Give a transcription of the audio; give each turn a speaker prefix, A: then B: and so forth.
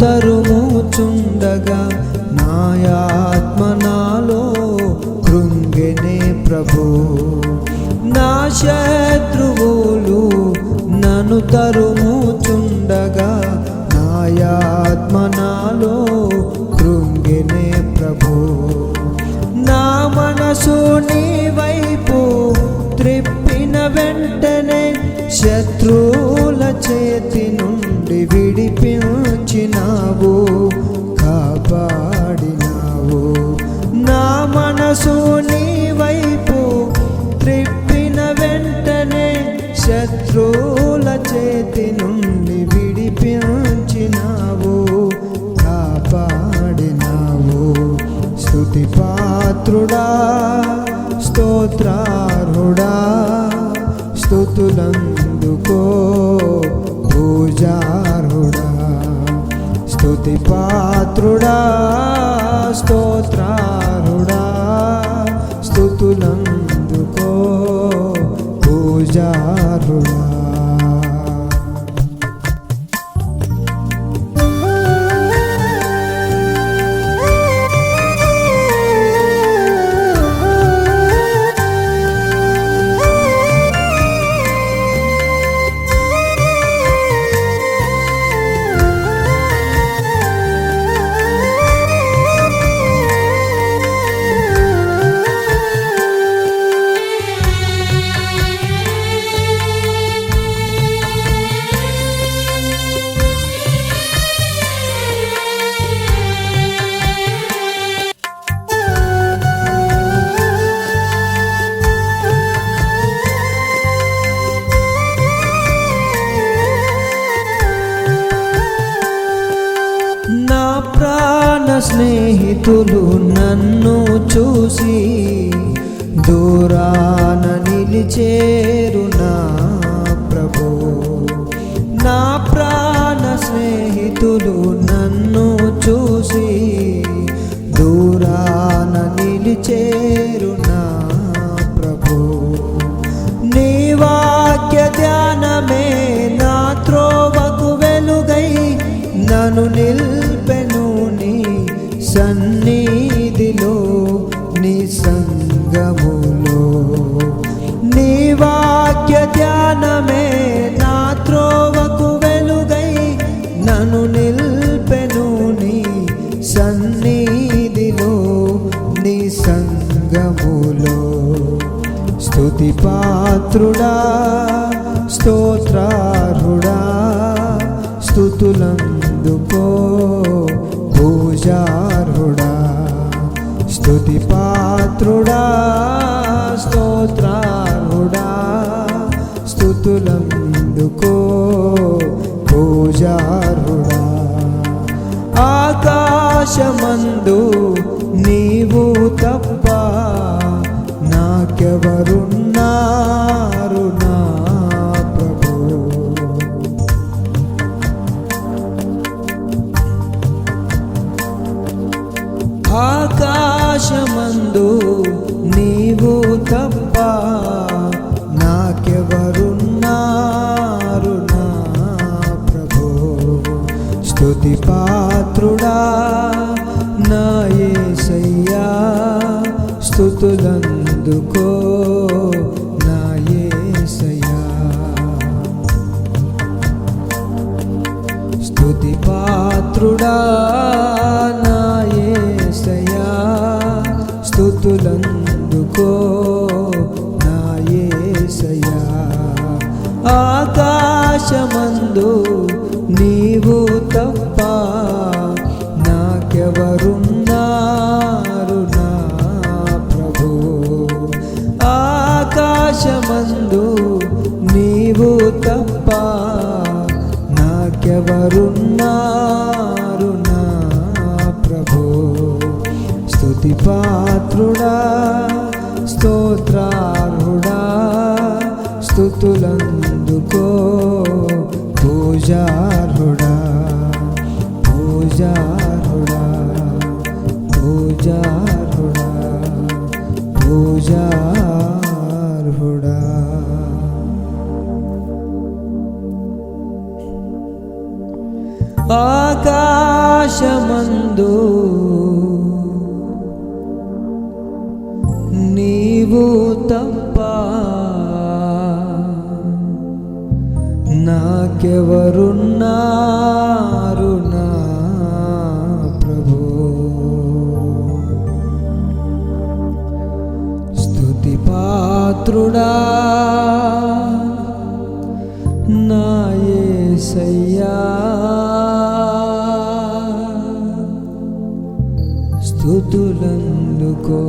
A: తరుముచుండగా నాయాత్మ నాలో కృంగెనే ప్రభు. నా శత్రువులు నన్ను తరుముచుండగా నాయాత్మ నాలో కృంగెనే ప్రభు. నా మనసు నీ వైపు త్రిప్పిన వెంటనే శత్రువుల చేతిను శత్రువుల చేతి నుండి విడిపించినావు కాపాడినావు. స్థుతి పాత్రుడా స్తోత్రారుడా స్థుతులందుకో పూజారుడా స్థుతి పాత్రుడా స్తోత్రారుడా స్థుతులందుకో పూజారుడా స్నేహితులు నన్ను చూసి దూరాన నిలిచేరు నా ప్రభు. నా ప్రాణ స్నేహితులు నన్ను సన్నిధిలో నీ సంగములో. నీ వాక్య ధ్యానమే నా త్రోవకు వెలుగై నన్ను నిల్పెను నీ సన్నిధిలో నీ సంగములో. స్తుతి పాత్రుడా స్తోత్రారుడా స్థుతులందుకో స్థుతి పాత్రుడా స్తోత్రారుడా స్థుతులందుకో పూజారుడా ఆకాశమందు నీవు తప్ప నాకెవరున్నారు స్తుతులందుకో నా స్తుతి పాత్రుడా నా స్తుతులందుకో నా ఆకాశమందు నీవు తప్ప ఎవరున్నారు నా ప్రభు? స్థుతి పాత్రుడా స్తోత్రార్హుడా స్థుతులందుకో పూజార్హుడా పూజార్హుడా. ఆకాశమందు నీవు తప్ప నాకెవరున్నారు నా ప్రభు? స్తుతి పాత్రుడా అందుకో